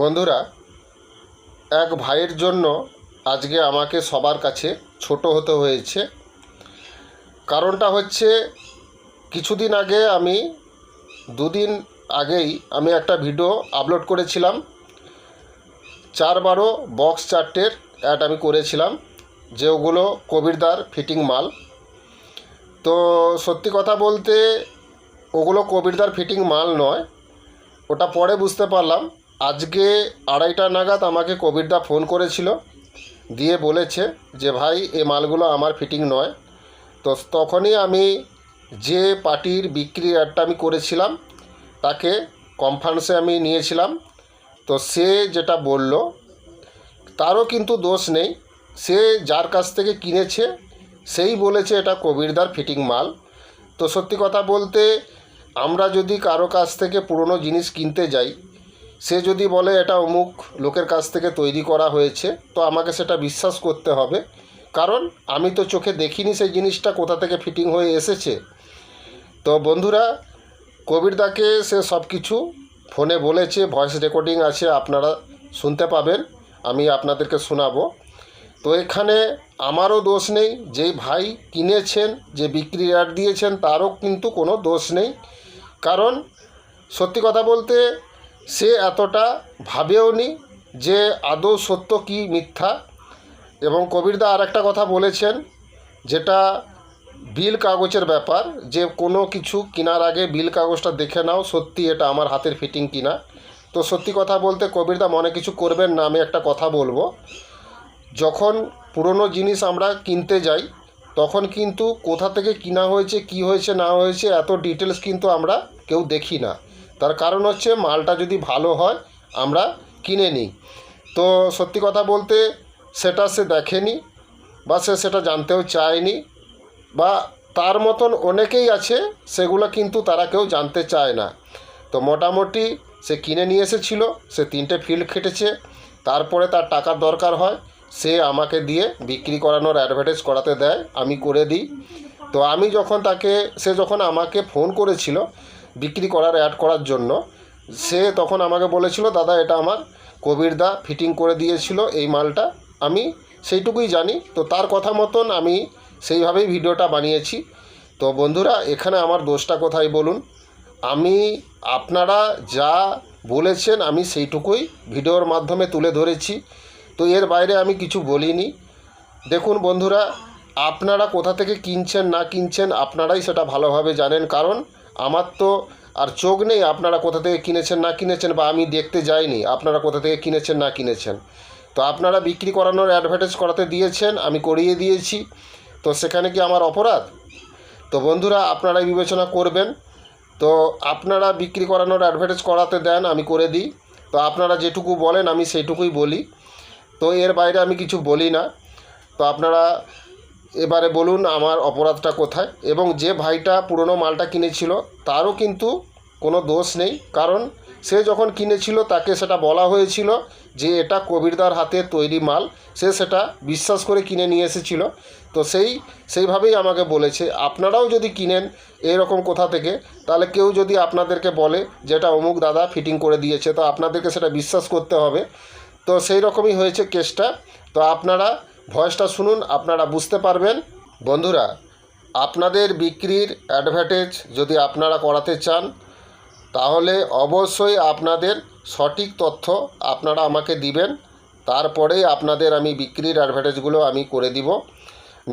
বন্ধুরা, এক ভাইয়ের জন্য আজকে আমাকে সবার কাছে ছোট হতে হয়েছে। কারণটা হচ্ছে, কিছুদিন আগে আমি, দুদিন আগেই আমি একটা ভিডিও আপলোড করেছিলাম। চার বারো বক্স চারটের অ্যাড আমি করেছিলাম, যে ওগুলো কবিরদার ফিটিং মাল। তো সত্যি কথা বলতে, ওগুলো কবিরদার ফিটিং মাল নয়, ওটা পরে বুঝতে পারলাম। আজকে আড়াইটা নাগাদ আমাকে কবিরদা ফোন করেছিল দিয়ে বলেছে যে, ভাই, এ মালগুলো আমার ফিটিং নয়। তো তখনই আমি যে পার্টির বিক্রির অ্যাডটা আমি করেছিলাম, তাকে কনফারেন্সে আমি নিয়েছিলাম। তো সে যেটা বলল, তারও কিন্তু দোষ নেই। সে যার কাছ থেকে কিনেছে, সেই বলেছে এটা কবিরদার ফিটিং মাল। তো সত্যি কথা বলতে, আমরা যদি কারও কাছ থেকে পুরনো জিনিস কিনতে যাই সে যদি বলে এটা অমুক লোকের কাছ থেকে তৈরি করা হয়েছে, তো আমাকে সেটা বিশ্বাস করতে হবে। কারণ আমি তো চোখে দেখিনি সেই জিনিসটা, কোথা থেকে ফিটিং হয়ে এসেছে। তো বন্ধুরা কবিরদাকে সে সব কিছু ফোনে বলেছে, ভয়েস রেকর্ডিং আছে, আপনারা শুনতে পাবেন, আমি আপনাদেরকে শোনাবো। তো এখানে আমারও দোষ নেই, যেই ভাই কিনেছেন, যে বিক্রি অ্যাড দিয়েছেন, তারও কিন্তু কোনো দোষ নেই। কারণ সত্যি কথা বলতে সে এতটা ভাবেও নি যে আদৌ সত্য কি মিথ্যা। এবং কবিরদা আর একটা কথা বলেছেন, যেটা বিল কাগজের ব্যাপার, যে কোনো কিছু কেনার আগে বিল কাগজটা দেখে নাও, সত্যি এটা আমার হাতের ফিটিং কিনা। তো সত্যি কথা বলতে কবিরদা মনে কিছু করবেন না, আমি একটা কথা বলব। যখন পুরনো জিনিস আমরা কিনতে যাই, তখন কিন্তু কোথা থেকে কিনা হয়েছে, কি হয়েছে, না হয়েছে, এত ডিটেলস কিন্তু আমরা কেউ দেখি না। তার কারণ হচ্ছে মালটা যদি ভালো হয়, আমরা কিনে নিই। তো সত্যি কথা বলতে সেটা সে দেখেনি বা সে সেটা জানতেও চায়নি বা তার মতন অনেকেই আছে, সেগুলো কিন্তু তারা কেউ জানতে চায় না। তো মোটামুটি সে কিনে নিয়ে এসেছিল, সে তিনটে ফিল্ড খেটেছে, তারপরে তার টাকার দরকার হয়, সে আমাকে দিয়ে বিক্রি করানোর অ্যাডভার্টাইজ করাতে দেয়, আমি করে দিই। তো আমি যখন তাকে, সে যখন আমাকে ফোন করেছিল বিক্রি করার অ্যাড করার জন্য। সে তখন আমাকে বলেছিল, দাদা, এটা আমার কবিরদা ফিটিং করে দিয়েছিল এই মালটা। আমি সেইটুকুই জানি। তো তার কথা মতন আমি সেইভাবেই ভিডিওটা বানিয়েছি। তো বন্ধুরা, এখানে আমার দোষটা কোথায় বলুন? আমি, আপনারা যা বলেছেন, আমি সেইটুকুই ভিডিওর মাধ্যমে তুলে ধরেছি। তো এর বাইরে আমি কিছু বলিনি। দেখুন বন্ধুরা, আপনারা কোথা থেকে কিনছেন, না কিনছেন, আপনারাই সেটা ভালোভাবে জানেন। কারণ আমার তো আর চোখ নেই আপনারা কোথা থেকে কিনেছেন, না কিনেছেন বা আমি দেখতে যাইনি, আপনারা কোথা থেকে কিনেছেন, না কিনেছেন। তো আপনারা বিক্রি করানোর অ্যাডভার্টাইজ করাতে দিয়েছেন, আমি করিয়ে দিয়েছি। তো সেখানে কি আমার অপরাধ? তো বন্ধুরা আপনারাই বিবেচনা করবেন। তো আপনারা বিক্রি করানোর অ্যাডভার্টাইজ করাতে দেন, আমি করে দিই। তো আপনারা যেটুকু বলেন, আমি সেইটুকুই বলি। তো এর বাইরে আমি কিছু বলি না। তো আপনারা এবারে বলুন আমার অপরাধটা কোথায়? এবং যে ভাইটা পুরনো মালটা কিনেছিল, তারও কিন্তু কোনো দোষ নেই। কারণ সে যখন কিনেছিল, তাকে সেটা বলা হয়েছিল যে এটা কবিরদার হাতে তৈরি মাল। সে সেটা বিশ্বাস করে কিনে নিয়ে এসেছিল। তো সেই, সেইভাবেই আমাকে বলেছে, আপনারাও যদি কিনেন এরকম কোথা থেকে? তাহলে কেউ যদি আপনাদেরকে বলে যে এটা অমুক দাদা ফিটিং করে দিয়েছে, তো আপনাদেরকে সেটা বিশ্বাস করতে হবে। তো সেই রকমই হয়েছে কেসটা। তো আপনারা ভয়েসটা শুনুন, আপনারা বুঝতে পারবেন। বন্ধুরা, আপনাদের বিক্রির অ্যাডভার্টাইজ যদি আপনারা করাতে চান, তাহলে অবশ্যই আপনাদের সঠিক তথ্য আপনারা আমাকে দিবেন। তারপরেই আপনাদের আমি বিক্রির অ্যাডভার্টাইজগুলো আমি করে দিব।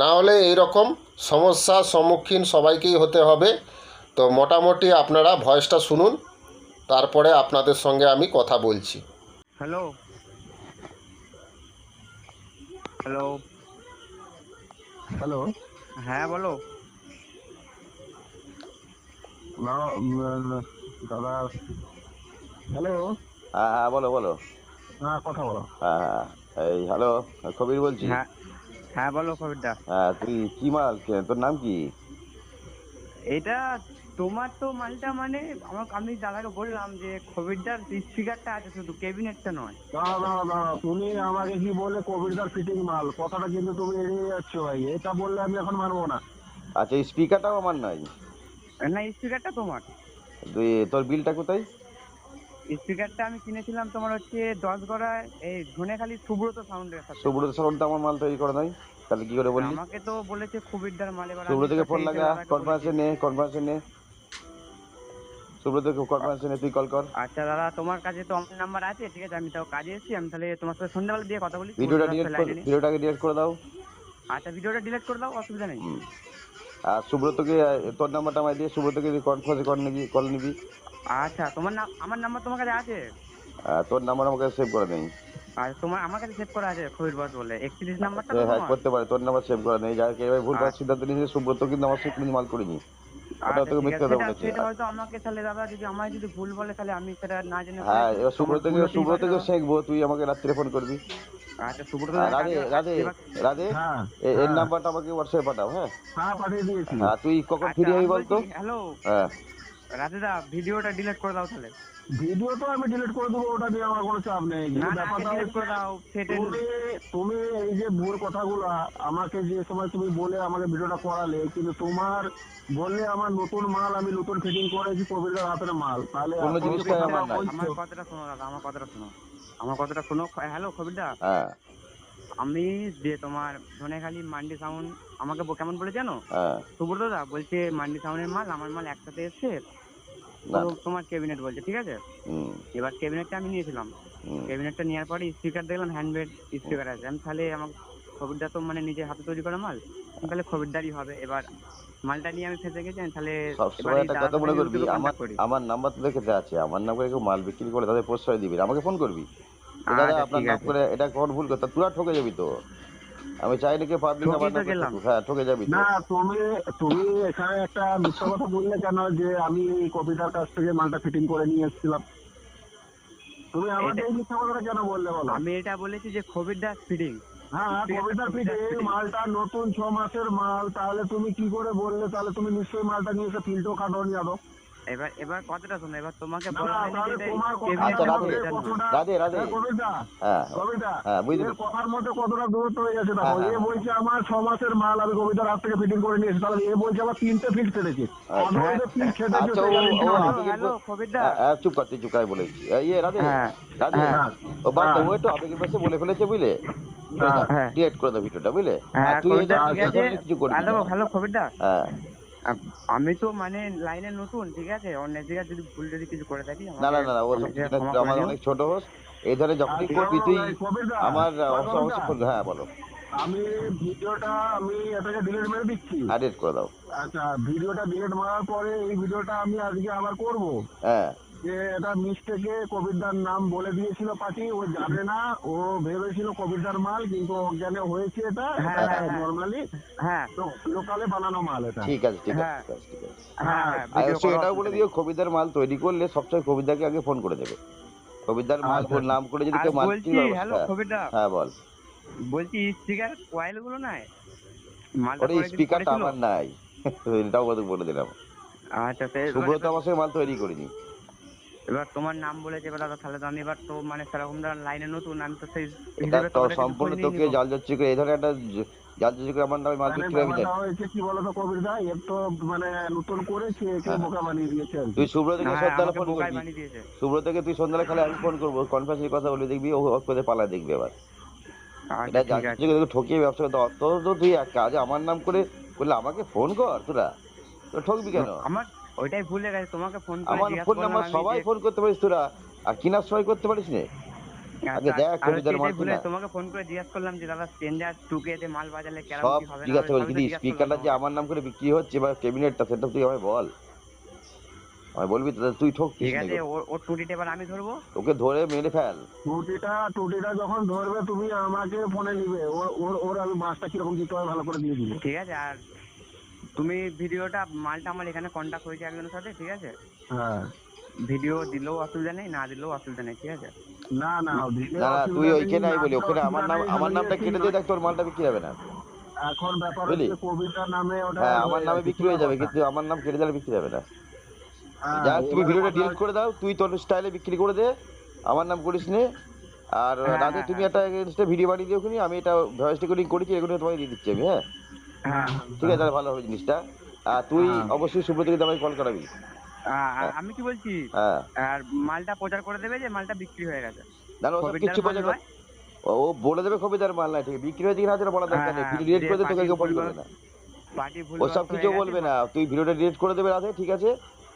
না হলে এই রকম সমস্যার সম্মুখীন সবাইকেই হতে হবে। তো মোটামুটি আপনারা ভয়েসটা শুনুন, তারপরে আপনাদের সঙ্গে আমি কথা বলছি। Hello hello. হ্যালো। হ্যাঁ বলো। দাদা। হ্যালো। হ্যাঁ হ্যাঁ বলো বলো। হ্যাঁ কথা বলো। হ্যাঁ হ্যাঁ এই হ্যালো কবির বলছি। হ্যাঁ হ্যাঁ বলো কবিরদা হ্যাঁ তুই কি মাল তোর নাম কি? এটা তোমার তো মালটা মানে আমার আমি দাদাকে বললাম যে কবিরদার স্পিকারটা আছে শুধু ক্যাবিনেটটা নয়। দাঁড়া দাঁড়া দাঁড়া তুমি আমাকে কি বললে কোভিডদার ফিটিং মাল? কথাটা কিন্তু তুমি এড়িয়ে যাচ্ছ ভাই এটা বললে আমি এখন মানবো না। আচ্ছা স্পিকারটাও আমার নাই। না স্পিকারটা তোমার। তুই তোর বিলটা কোথায়? স্পিকারটা আমি কিনেছিলাম তোমার হচ্ছে দশ গড়ায় এই ধনেখালি সুব্রত সাউন্ডের সাথে। সুব্রত সাউন্ড তো আমার মাল তৈরি করা নাই। তাহলে কি করে বললি? আমাকে তো বলেছে খুবিরদার মাল আমি সুব্রতকে ফোন লাগা কনফারেন্সে নে কনফারেন্সে নে। সুব্রতকে কনফারেন্সে নে তুই কল কর। আচ্ছা দাদা তোমার কাছে তো আমার নাম্বার আছে ঠিক আছে আমি তাও কাজে এসেছি আমি তাহলে তোমার সাথে সন্ধ্যাবেলা দিয়ে কথা বলি ভিডিওটা ডিলিট কর ভিডিওটাকে ডিলিট করে দাও। আচ্ছা ভিডিওটা ডিলিট করে দাও অসুবিধা নেই। আর সুব্রতকে তোর নাম্বারটা আমায় দিয়ে সুব্রতকে কনফারেন্সে কল নিবি কল নিবি। আচ্ছা তোমার নাম আমার নাম্বার তোমার কাছে আছে? তোর নাম্বার আমাকে সেভ করে নেই আর তোমার আমার কাছে সেভ করা আছে খবির বস বলে। একত্রিশ নাম্বারটা তো হ্যাঁ করতে পারে তোর নাম্বার সেভ করা নেই। যার ভুল আচ্ছা। সিদ্ধান্ত নিয়েছে সুব্রত কিন্তু আমার সাথে কোনো মাল করিনি ওটা আচ্ছা, তোকে ঠিক আছে, কথা সেটা- বলেছে। সেটা হয়তো আমাকে তাহলে দাদা যদি আমায় যদি ভুল বলে তাহলে আমি সেটা না জেনে হ্যাঁ। এবার সুব্রতকে সুব্রতকে শেখবো তুই আমাকে রাত্রে ফোন করবি। আচ্ছা সুব্রত আর রাধে রাধে রাধে হ্যাঁ এর হ্যাঁ, নাম্বারটা আমাকে হোয়াটসঅ্যাপে পাঠাও হ্যাঁ। হ্যাঁ পাঠিয়ে দিয়েছি। আর তুই কখন আচ্ছা, ফ্রি আমি হবি হ্যালো হ্যাঁ। রাধেদা ভিডিওটা ডিলিট করে দাও তাহলে। ভিডিও তো আমি ডিলিট করে দেবো ওটা নিয়ে আমার কোনো চাপ নেই। কিন্তু ব্যাপারটা হচ্ছে তুমি তুমি এই যে ভুল কথাগুলো আমাকে যে সময় তুমি বলে আমাকে ভিডিওটা করালে কিন্তু তোমার বললে আমার নতুন মাল আমি নতুন ফিটিং করেছি কবিতার হাতের মাল। তাহলে আমার কথাটা শোনো দাদা আমার কথাটা শোনো। আমার কথাটা শোনো। হ্যালো খবিরদা হ্যাঁ। আমি যে তোমার ধনেখালি মান্ডি সাউন্ড আমাকে কেমন বলে জানো? হ্যাঁ। সুব্রত দা বলছে মান্ডি সাউন্ডের মাল আমার মাল একসাথে এসছে। তোমার ক্যাবিনেট বলছে ঠিক আছে? এবার ক্যাবিনেটটা আমি নিয়েছিলাম। ক্যাবিনেটটা নেওয়ার পরে স্পিকার দেখলাম হ্যান্ডমেড স্পিকার আছে। আমি তাহলে আমার খবিরদা তো মানে নিজে হাতে তৈরি করা মাল তাহলে খবিরদারই হবে। এবার মালটা নিয়ে আমি ফেসে গেছি আমি তাহলে সবসময় একটা কথা মনে করবি আমার। আমার নাম্বার তোদের কাছে আছে আমার নাম করে কেউ মাল বিক্রি করে তাদের প্রশ্রয় দিবি আমাকে ফোন করবি। দাদা আচ্ছা, আপনার নাম করে এটা কখন ভুল কথা তুই ঠকে যাবি তো। আমি চাই না কি গেলাম। ঠকুক। হ্যাঁ ঠকে যাবি তো। না তুমি তুমি এখানে একটা মিথ্যা কথা বললে কেন? যে আমি কবিতার কাছ থেকে মালটা ফিটিং করে নিয়ে এসেছিলাম। তুমি আমাকে এই মিথ্যা কথাটা কেন বললে বলো? আমি এটা বলেছি যে খবিরদার ফিডিং হ্যাঁ কবিতার ফিটিং মালটা নতুন ছ মাসের মাল তাহলে তুমি কি করে বললে? তাহলে তুমি নিশ্চয়ই মালটা নিয়ে এসে ফিল্টো খাটোনি আরও এবার এবার কথাটা শোনো এবার তোমাকে রাধে, রাধে হ্যাঁ, কবিতা হ্যাঁ হ্যাঁ। কথার মধ্যে কতটা দূরত্ব হয়ে গেছে দেখো এ। বলছে আমার ছ মাসের মাল আমি কবিতার হাত থেকে ফিটিং করে নিয়েছি তাহলে এ বলছে আমার তিনটে ফিট ছেড়েছে আচ্ছা। আচ্ছা, চুপ কর তুই চুপ করে বলেছি ইয়ে রাধে হ্যাঁ রাধে। ও বাদ দে। ও একটু আবেগের পাশে বলে ফেলেছে বুঝলে হ্যাঁ। ডিলেট করে দাও ভিডিওটা বুঝলে হ্যাঁ তুই কিছু করবি হ্যালো না। হ্যাঁ আমি তো মানে লাইনে নতুন ঠিক আছে? অন্য জায়গায় যদি ভুল যদি কিছু করে থাকি না না না আমার অনেক ছোট হোস এই ধরে যখনই করবি তুই আমার অবশ্য অবশ্য ফোন হ্যাঁ বলো। আমি ভিডিওটা আমি এটাকে ডিলিট মেরে দিচ্ছি। এডিট করে দাও। আচ্ছা ভিডিওটা ডিলিট মারার পরে এই ভিডিওটা আমি আজকে আবার করব? হ্যাঁ। যে এটা মিস্টেকে কবিরদার নাম বলে দিয়েছিল পার্টি ও জানে না ও ভেবেছিল কবিরদার মাল কিন্তু অজ্ঞানে হয়েছে এটা হ্যাঁ, এটা হ্যাঁ, হ্যাঁ। নর্মালি হ্যাঁ। লোকালে বানানো মাল এটা। ঠিক আছে ঠিক আছে হ্যাঁ। ঠিক আছে হ্যাঁ হ্যাঁ এটাও বলে দিও কবিতার মাল তৈরি করলে সবসময় কবিতাকে আগে ফোন করে দেবে। কবিতার মাল আচ্ছা। নাম করে যদি কেউ মাল বলছি হ্যালো খবিরদা হ্যাঁ বল। বলছি স্পিকার কয়েলগুলো নাই? ওরে স্পিকারটা আমার নাই। এটাও বলে দিলাম। আচ্ছা সুব্রত আমার মাল তৈরি করিনি। এবার তোমার নাম বলেছে এবার দাদা তাহলে তো আমি এবার তো মানে সেরকম লাইনে নতুন আমি তো সেই তো সম্পূর্ণ তোকে। জাল যাচ্ছি করে এই ধরনের একটা জাল যাচ্ছি করে আমার নামে মাল মানে বিক্রি হবে হয়েছে কি বলতো কবিরদা এর তো মানে নতুন করেছে একে হ্যাঁ। বোকা বানিয়ে দিয়েছে তুই সুব্রতকে আমাকে ফোন করবি? সুব্রতকে তুই সন্ধ্যাবেলা খালি আমি ফোন করব। কনফারেন্সের কথা বলে দেখবি ও ও করে পালা দেখবে এবার আচ্ছা এটা জাল যাচ্ছি করে ঠকিয়ে ব্যবসা করতে অত তো তুই এক কাজে আমার নাম করে বললে আমাকে ফোন কর তোরা। তো ঠকবি কেন? আমার ওইটাই ভুলে গেছে তোমাকে ফোন করে আমার ফোন নাম্বার সবাই ফোন করতে পারিস তোরা। আর কিনার সময় করতে পারিস না? আগে আচ্ছা, দেখ আর কবিতার হচ্ছে মাল এটাই ভুলে কিনা। তোমাকে ফোন করে জিজ্ঞাসা করলাম যে দাদা স্ট্রেঞ্জার টুকে তে মাল বাজালে কেমন কি হবে না জিজ্ঞাসা করি সবই জিজ্ঞাসা স্পিকারটা যে আমার নাম করে বিক্রি হচ্ছে বা ক্যাবিনেটটা সেটা তুই আমায় বল। আমি বলবি তো তুই ঠকছিস ঠিক আছে ওর ওর টুটিটা এবার আমি ধরবো? ওকে ধরে মেরে ফেল। টুটিটা টুটিটা যখন ধরবে তুমি আমাকে ফোনে নিবে। ওর ওর ওর আমি মাছটা কীরকম দিতে হয় ভালো করে দিয়ে দিবে। ঠিক আছে আর তুমি ভিডিওটা মালটা আমার এখানে কন্ট্যাক্ট হয়েছে একজনের সাথে ঠিক আছে? হ্যাঁ। ভিডিও দিলেও অসুবিধা নেই না দিলেও অসুবিধা নেই ঠিক আছে? না না না না তুই ওইখানে নেই, বলি ওখানে আমার নাম আমার নামটা কেটে দিয়ে দেখ তোর মালটা বিক্রি হবে না। এখন ব্যাপার হচ্ছে কবিতা নামে ওটা হ্যাঁ আমার নামে বিক্রি হয়ে যাবে কিন্তু আমার নাম কেটে দিলে বিক্রি হবে না। হ্যাঁ, যা তুমি ভিডিওটা ডিলিট করে দাও তুই তোর স্টাইলে বিক্রি করে দে আমার নাম করিস নে। আর হ্যাঁ, রাতে হ্যাঁ, তুমি হ্যাঁ। একটা ভিডিও বানিয়ে দিও আমি এটা ভয়েস রেকর্ডিং করেছি এগুলো তোমাকে দিয়ে দিচ্ছি আমি হ্যাঁ হ্যাঁ? ঠিক আছে তাহলে ভালো হবে জিনিসটা। আর তুই হ্যাঁ। অবশ্যই সুব্রতকে আমাকে কল করাবি। আমি কি বলছি? হ্যাঁ। আর মালটা প্রচার করে দেবে যে মালটা বিক্রি হয়ে গেছে। না ওসব বোঝা নয়। ও বলে দেবে খবিদার মাল না ঠিক বিক্রি হয়েছে কিনা সেটা বলা দরকার নেই। হ্যাঁ, ভিডিও ডিলিট করে তোকে কেউ বলবে না। ওসব কিছু বলবে না। তুই ভিডিওটা ডিলিট করে দেবে রাতে ঠিক আছে?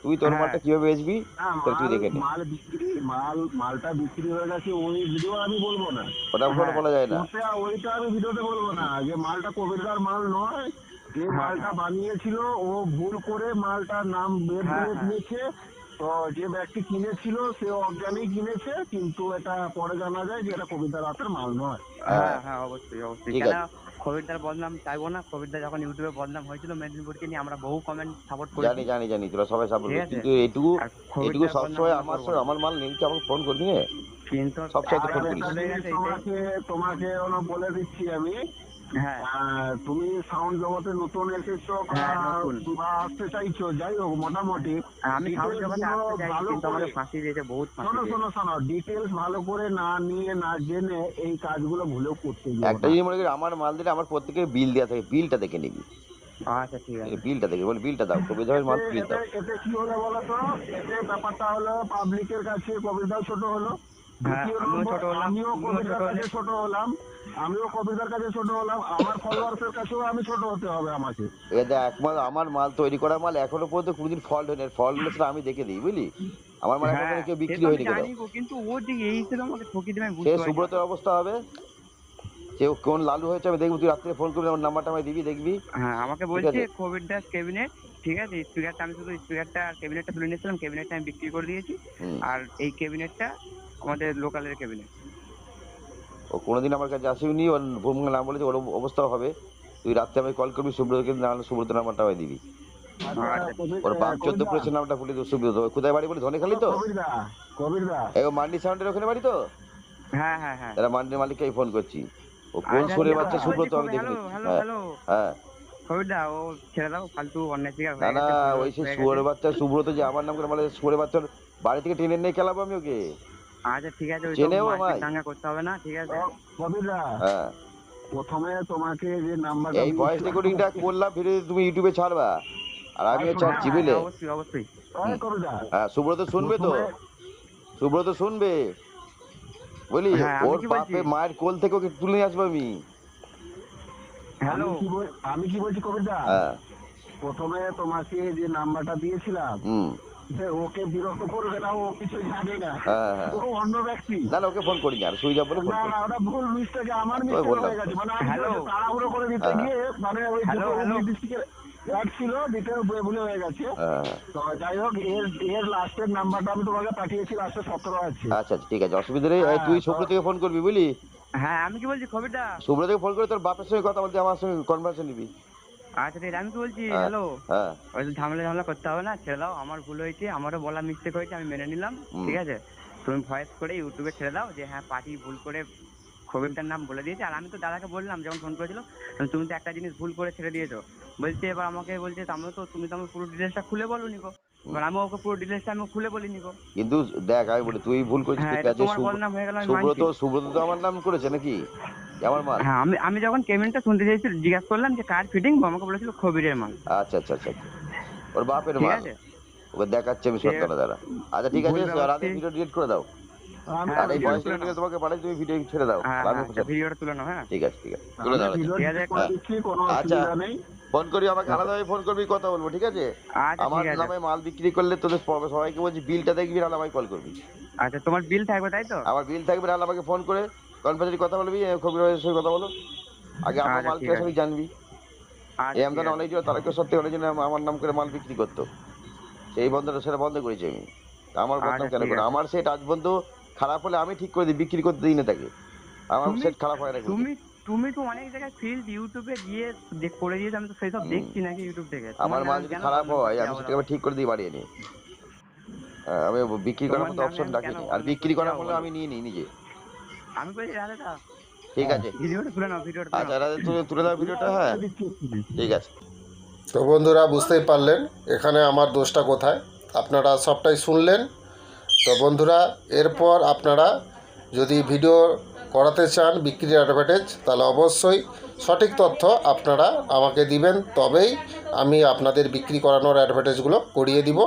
তুই তোর হ্যাঁ। মালটা কীভাবে বেচবি? তাহলে তুই দেখে নে। মাল বিক্রি মাল মালটা বিক্রি হয়ে গেছে ওই ভিডিও আমি বলব না। ওটা ফোনে হ্যাঁ। বলা যায় না। ওইটা আমি ভিডিওতে বলব না যে মালটা কবিরদার মাল নয় যে হ্যাঁ, মালটা বানিয়েছিল ও ভুল করে মালটার নাম বের হ্যাঁ, করে হ্যাঁ। দিয়েছে। তো যে ব্যক্তি কিনেছিল সে অজ্ঞানেই কিনেছে কিন্তু এটা পরে জানা যায় যে এটা কবিতার হাতের মাল নয়। হ্যাঁ। হ্যাঁ অবশ্যই অবশ্যই। কেন বদনাম চাইব না। খবিরদার যখন ইউটিউবে বদনাম হয়েছিল মেদিনীপুরকে নিয়ে আমরা বহু কমেন্ট সাপোর্ট জানি করেছি। জানি জানি তোরা সবাই সাপোর্ট ঠিক কিন্তু এইটুকু এটুকু এইটুকু খবিরদার সবসময় আমার করব আমার মাল নেই কি আমাকে ফোন করবি কিন্তু সবসময় ফোন করিস। তোমাকে বলে দিচ্ছি আমি হ্যাঁ। তুমি সাউন্ড জগতে নতুন এসেছ বা হ্যাঁ। বা আসতে চাইছো যাই হোক মোটামুটি। আমি সাউন্ড জগতে আসতে চাইছি কিন্তু আমাকে ফাঁসি দিয়েছে বহুত শোনো শোনো শোনো ডিটেলস ভালো করে না নিয়ে না জেনে এই কাজগুলো ভুলেও করতে যেও একটা জিনিস মনে করি আমার মাল দিলে আমার প্রত্যেকের বিল দেওয়া থাকে বিলটা দেখে নিবি। আচ্ছা ঠিক আছে। বিলটা দেখে বল বিলটা দাও কবি বিল এতে দাও। এতে কি হলো বলো তো? এতে ব্যাপারটা হলো পাবলিকের কাছে কবিতাও ছোট হলো। হ্যাঁ, আমিও নম্বর, ছোট হলাম, আমিও তুমিও কবিতার কাছে ছোট হলাম আমিও কবিতার কাছে ছোট হলাম আমার ফলোয়ার্সের কাছেও আমি ছোট হতে হবে আমাকে। এ দেখ মাল আমার মাল তৈরি করা মাল এখনও পর্যন্ত কোনোদিন ফল্ট হয়নি ফল্ট হলে আমি দেখে দিই বুঝলি? আমার মাল এখন হ্যাঁ, কেউ সে বিক্রি হয়নি কোথাও কিন্তু ও যে এই ছিল আমাকে ঠকিয়ে দেবে আমি সে বুঝতে সুব্রতর অবস্থা হবে। সে কোন লালু হয়েছে আমি দেখবি তুই রাত্রে ফোন করবি আমার নাম্বারটা আমায় দিবি দেখবি। হ্যাঁ আমাকে বলছে কোভিড দাস ক্যাবিনেট ঠিক আছে স্পিকারটা আমি শুধু স্পিকারটা আর ক্যাবিনেটটা তুলে নিয়েছিলাম ক্যাবিনেটটা আমি বিক্রি করে দিয়েছি। আর এই ক্যাবিনেটটা আমাদের লোকালের ক্যাবিনেট ও কোনোদিন আমার কাছে আসেনি ওর ভূম নাম বলেছে ওর অবস্থা হবে। তুই রাত্রে আমাকে কল করবি সুব্রতকে না হলে সুব্রত নাম্বারটা আমায় দিবি। আচ্ছা, ওর বাপ চোদ্দ পড়েছে নামটা ভুলে দিও সুব্রত। কোথায় বাড়ি বলে ধনে খালি তো? এই মান্ডি সাউন্ডের ওখানে বাড়ি তো? হ্যাঁ হ্যাঁ হ্যাঁ। এরা মান্ডির মালিককে ফোন করছি। ও কোন আচ্ছা, সুরের বাচ্চা সুব্রত আমি দেখে হ্যাঁ হ্যাঁ। কোভিড ও ছেড়ে দাও ফালতু অন্যায় শিকার না না ওই সে বাচ্চা সুব্রত যে আমার নাম করে বলে শুয়োর বাচ্চার বাড়ি থেকে টেনে নিয়ে খেলাবো আমি ওকে? আচ্ছা ঠিক আছে ওই চেনেও আমায়? দাঙ্গা করতে হবে না ঠিক আছে। কবিরদা হ্যাঁ। প্রথমে তোমাকে যে নাম্বারটা এই ভয়েস রেকর্ডিংটা করলাম ভিডিও তুমি ইউটিউবে ছাড়বা। আর আমিও হ্যাঁ, ছাড়ছি হ্যাঁ, অবশ্যই অবশ্যই। হ্যাঁ, হ্যাঁ সুব্রত শুনবে তো? সুব্রত শুনবে? বলি হ্যাঁ, আমি ওর বাপে মায়ের কোল থেকে ওকে তুলে নিয়ে আসব আমি। হ্যালো আমি কি বলছি কবিরদা হ্যাঁ। প্রথমে তোমাকে যে নাম্বারটা দিয়েছিলাম ওকে বিরক্ত করবে না ও কিছু জানে না। হ্যাঁ হ্যাঁ। ও অন্য ব্যক্তি। না না ওকে ফোন করিনি আর সুইচ অফ বলে ফোন না ওটা ভুল মিস্টেক আমার মিস্টেক হয়ে গেছে। মানে হ্যালো। তাড়াহুড়ো করে দিতে। গিয়ে মানে ওই হ্যালো, হ্যালো। অ্যাড ছিল দিতে ভুলে- ভুলে হয়ে গেছে। তো যাই হোক এর এর লাস্টের নাম্বারটা আমি তোমাকে পাঠিয়েছি লাস্টে সতেরো আছে। আচ্ছা আচ্ছা ঠিক আছে অসুবিধা নেই। তুই তো- সুব্রতকে ফোন করবি বুঝলি? হ্যাঁ আমি কি বলছি খবিরদা? সুব্রতকে ফোন করে তোর বাপের সঙ্গে কথা বলতে আমার সঙ্গে কনভার্সেশন নিবি। আচ্ছা ঠিক আমি কি বলছি হ্যাঁ। হ্যালো হ্যাঁ। ওই ঝামেলা ঝামেলা করতে হবে না ছেড়ে দাও আমার ভুল হয়েছে আমারও বলা মিস্টেক হয়েছে আমি মেনে নিলাম ঠিক আছে? তুমি ভয়েস করে ইউটিউবে ছেড়ে দাও যে হ্যাঁ পার্টি ভুল করে খবিরটার নাম বলে দিয়েছে আর আমি তো দাদাকে বললাম যখন ফোন করেছিল তুমি তো একটা জিনিস ভুল করে ছেড়ে দিয়েছ। বলছে এবার আমাকে বলছে আমি তো তুমি তো আমার পুরো ডিটেলসটা খুলে বলো নিকো এবার আমি ওকে পুরো ডিটেলসটা আমি খুলে বলি নিকো কিন্তু দেখ আমি বলি তুই ভুল করেছিস হ্যাঁ ঠিক আছে হয়ে সুব্রত সুব্রত তো আমার নাম করেছে নাকি? আমার মাল। হ্যাঁ আমি আমি যখন কেমেন্টটা শুনতে চাইছি জিজ্ঞাসা করলাম যে কার ফিটিং আমাকে বলেছিল খবিরের মাল। আচ্ছা আচ্ছা আচ্ছা আচ্ছা। ওর বাপের মাল। ওকে দেখাচ্ছে আমি সত্য দাদা আচ্ছা ঠিক আছে রাতে ভিডিও ডিলিট করে দাও। আমি আর এই ভয়েস রেকর্ডিং তোমাকে পাঠাই তুমি ভিডিও ছেড়ে দাও। হ্যাঁ আমি হ্যাঁ ভিডিওটা তুলে নাও হ্যাঁ। ঠিক আছে ঠিক আছে। তুলে দাও আচ্ছা। ফোন করি আমাকে আলাদাভাবে ফোন করবি কথা বলব ঠিক আছে? আচ্ছা আমার নামে মাল বিক্রি করলে তোদের সবাইকে বলছি বিলটা দেখবি নাহলে আমাকে কল করবি। আচ্ছা তোমার বিল থাকবে তাই তো? আমার বিল থাকবে নাহলে আমাকে ফোন করে কনফারেন্সে কথা বলবি খবির ভাইয়ের সঙ্গে কথা বলো। আগে আমার আচ্ছা, মাল কে সবই জানবি। আচ্ছা, এই আমদানি আছে। অনেক ছিল তারা কেউ সত্যি অনেক জন আমার নাম করে মাল বিক্রি করতো। সেই বন্ধটা সেটা বন্ধ করেছি আমি। আমার আচ্ছা, কেন করে আমার সেট আজ পর্যন্ত খারাপ হলে আমি ঠিক করে দিই বিক্রি করতে দিই না তাকে। আমার সেট খারাপ হয় না। তুমি তুমি তো অনেক জায়গায় ফিল্ড ইউটিউবে গিয়ে দেখ- করে দিয়েছ আমি তো সেই সব দেখছি নাকি ইউটিউব থেকে। আমার মাল যদি খারাপ হয় আমি সেটাকে আবার ঠিক করে দিই বাড়িয়ে নিই। হ্যাঁ, আমি বিক্রি করার মতো অপশন রাখিনি। আর বিক্রি করার হলে আমি নিয়ে নিই নিজে। আমি বলছি দাদা ঠিক আছে। ভিডিওটা তুলে নাও ভিডিওটা তুলে আচ্ছা নাও। রাতে তুলে তুলে দাও ভিডিওটা হ্যাঁ। ঠিক আছে। তো বন্ধুরা বুঝতেই পারলেন এখানে আমার দোষটা কোথায়? আপনারা সবটাই শুনলেন। তো বন্ধুরা এরপর আপনারা যদি ভিডিও করাতে চান বিক্রির অ্যাডভার্টাইজ তাহলে অবশ্যই সঠিক তথ্য আপনারা আমাকে দিবেন। তবেই আমি আপনাদের বিক্রি করানোর অ্যাডভার্টাইজগুলো করিয়ে দিব।